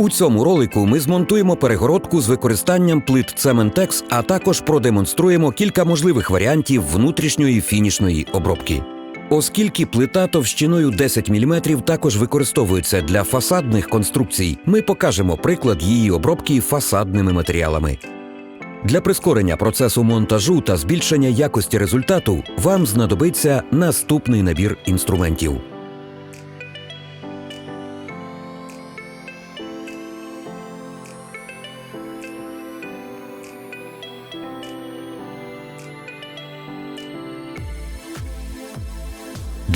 У цьому ролику ми змонтуємо перегородку з використанням плит Cementex, а також продемонструємо кілька можливих варіантів внутрішньої фінішної обробки. Оскільки плита товщиною 10 мм також використовується для фасадних конструкцій, ми покажемо приклад її обробки фасадними матеріалами. Для прискорення процесу монтажу та збільшення якості результату вам знадобиться наступний набір інструментів.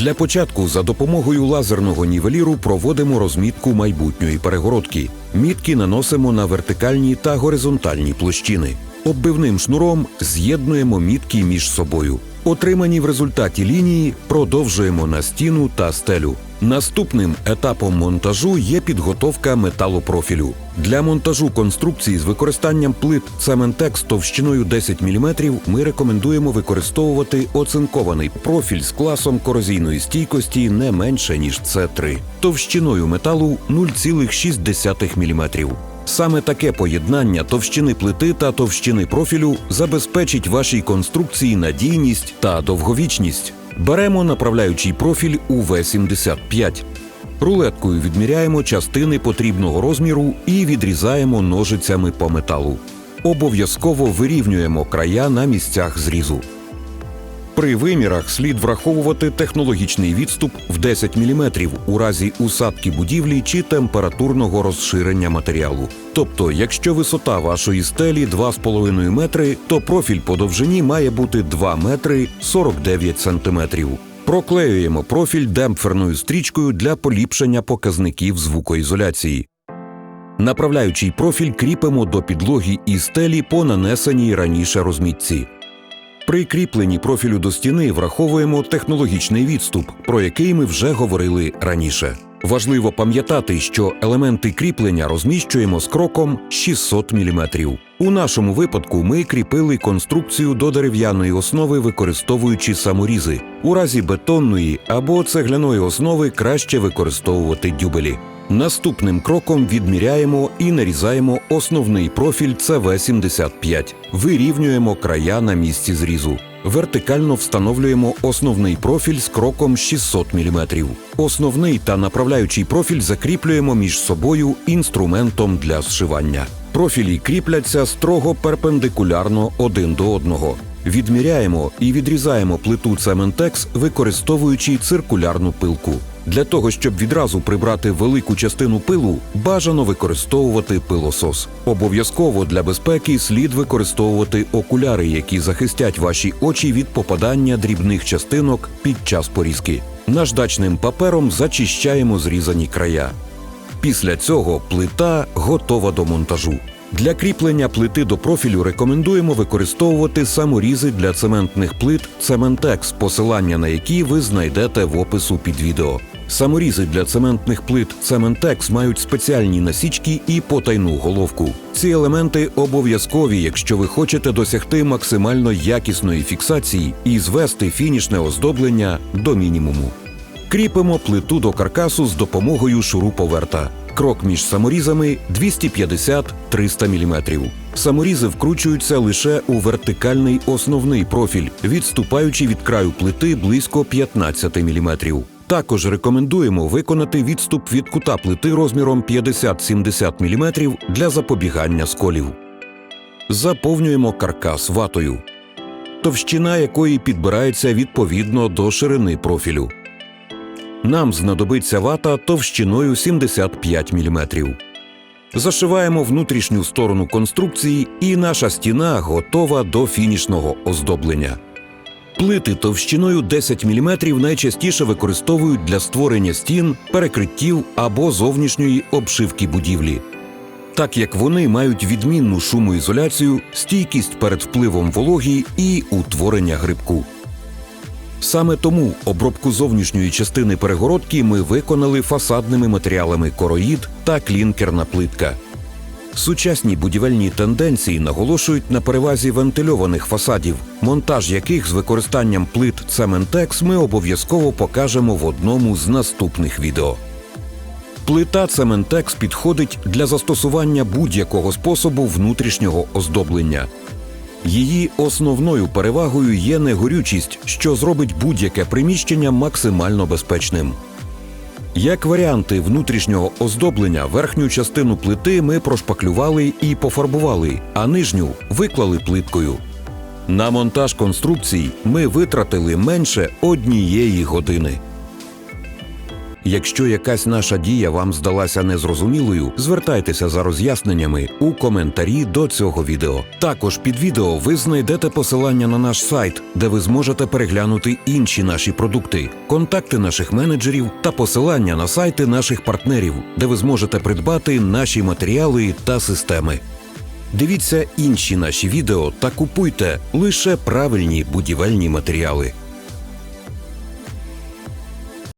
Для початку за допомогою лазерного нівеліру проводимо розмітку майбутньої перегородки. Мітки наносимо на вертикальні та горизонтальні площини. Оббивним шнуром з'єднуємо мітки між собою. Отримані в результаті лінії продовжуємо на стіну та стелю. Наступним етапом монтажу є підготовка металопрофілю. Для монтажу конструкції з використанням плит Cementex товщиною 10 мм ми рекомендуємо використовувати оцинкований профіль з класом корозійної стійкості не менше ніж С3, товщиною металу 0,6 мм. Саме таке поєднання товщини плити та товщини профілю забезпечить вашій конструкції надійність та довговічність. Беремо направляючий профіль УВ-75. Рулеткою відміряємо частини потрібного розміру і відрізаємо ножицями по металу. Обов'язково вирівнюємо края на місцях зрізу. При вимірах слід враховувати технологічний відступ в 10 мм у разі усадки будівлі чи температурного розширення матеріалу. Тобто, якщо висота вашої стелі 2,5 метри, то профіль по довжині має бути 2 метри 49 сантиметрів. Проклеюємо профіль демпферною стрічкою для поліпшення показників звукоізоляції. Направляючий профіль кріпимо до підлоги і стелі по нанесеній раніше розмітці. При кріпленні профілю до стіни враховуємо технологічний відступ, про який ми вже говорили раніше. Важливо пам'ятати, що елементи кріплення розміщуємо з кроком 600 мм. У нашому випадку ми кріпили конструкцію до дерев'яної основи, використовуючи саморізи. У разі бетонної або цегляної основи краще використовувати дюбелі. Наступним кроком відміряємо і нарізаємо основний профіль ЦВ-75. Вирівнюємо края на місці зрізу. Вертикально встановлюємо основний профіль з кроком 600 мм. Основний та направляючий профіль закріплюємо між собою інструментом для зшивання. Профілі кріпляться строго перпендикулярно один до одного. Відміряємо і відрізаємо плиту Цементекс, використовуючи циркулярну пилку. Для того, щоб відразу прибрати велику частину пилу, бажано використовувати пилосос. Обов'язково для безпеки слід використовувати окуляри, які захистять ваші очі від попадання дрібних частинок під час порізки. Наждачним папером зачищаємо зрізані края. Після цього плита готова до монтажу. Для кріплення плити до профілю рекомендуємо використовувати саморізи для цементних плит Cementex, посилання на які ви знайдете в опису під відео. Саморізи для цементних плит Cementex мають спеціальні насічки і потайну головку. Ці елементи обов'язкові, якщо ви хочете досягти максимально якісної фіксації і звести фінішне оздоблення до мінімуму. Кріпимо плиту до каркасу з допомогою шуруповерта. Крок між саморізами 250-300 мм. Саморізи вкручуються лише у вертикальний основний профіль, відступаючи від краю плити близько 15 мм. Також рекомендуємо виконати відступ від кута плити розміром 50-70 мм для запобігання сколів. Заповнюємо каркас ватою, товщина якої підбирається відповідно до ширини профілю. Нам знадобиться вата товщиною 75 мм. Зашиваємо внутрішню сторону конструкції, і наша стіна готова до фінішного оздоблення. Плити товщиною 10 мм найчастіше використовують для створення стін, перекриттів або зовнішньої обшивки будівлі. Так як вони мають відмінну шумоізоляцію, стійкість перед впливом вологі і утворення грибку. Саме тому обробку зовнішньої частини перегородки ми виконали фасадними матеріалами короїд та клінкерна плитка. Сучасні будівельні тенденції наголошують на перевазі вентильованих фасадів, монтаж яких з використанням плит Cementex ми обов'язково покажемо в одному з наступних відео. Плита Цементекс підходить для застосування будь-якого способу внутрішнього оздоблення. Її основною перевагою є негорючість, що зробить будь-яке приміщення максимально безпечним. Як варіанти внутрішнього оздоблення, верхню частину плити ми прошпаклювали і пофарбували, а нижню виклали плиткою. На монтаж конструкцій ми витратили менше однієї години. Якщо якась наша дія вам здалася незрозумілою, звертайтеся за роз'ясненнями у коментарі до цього відео. Також під відео ви знайдете посилання на наш сайт, де ви зможете переглянути інші наші продукти, контакти наших менеджерів та посилання на сайти наших партнерів, де ви зможете придбати наші матеріали та системи. Дивіться інші наші відео та купуйте лише правильні будівельні матеріали.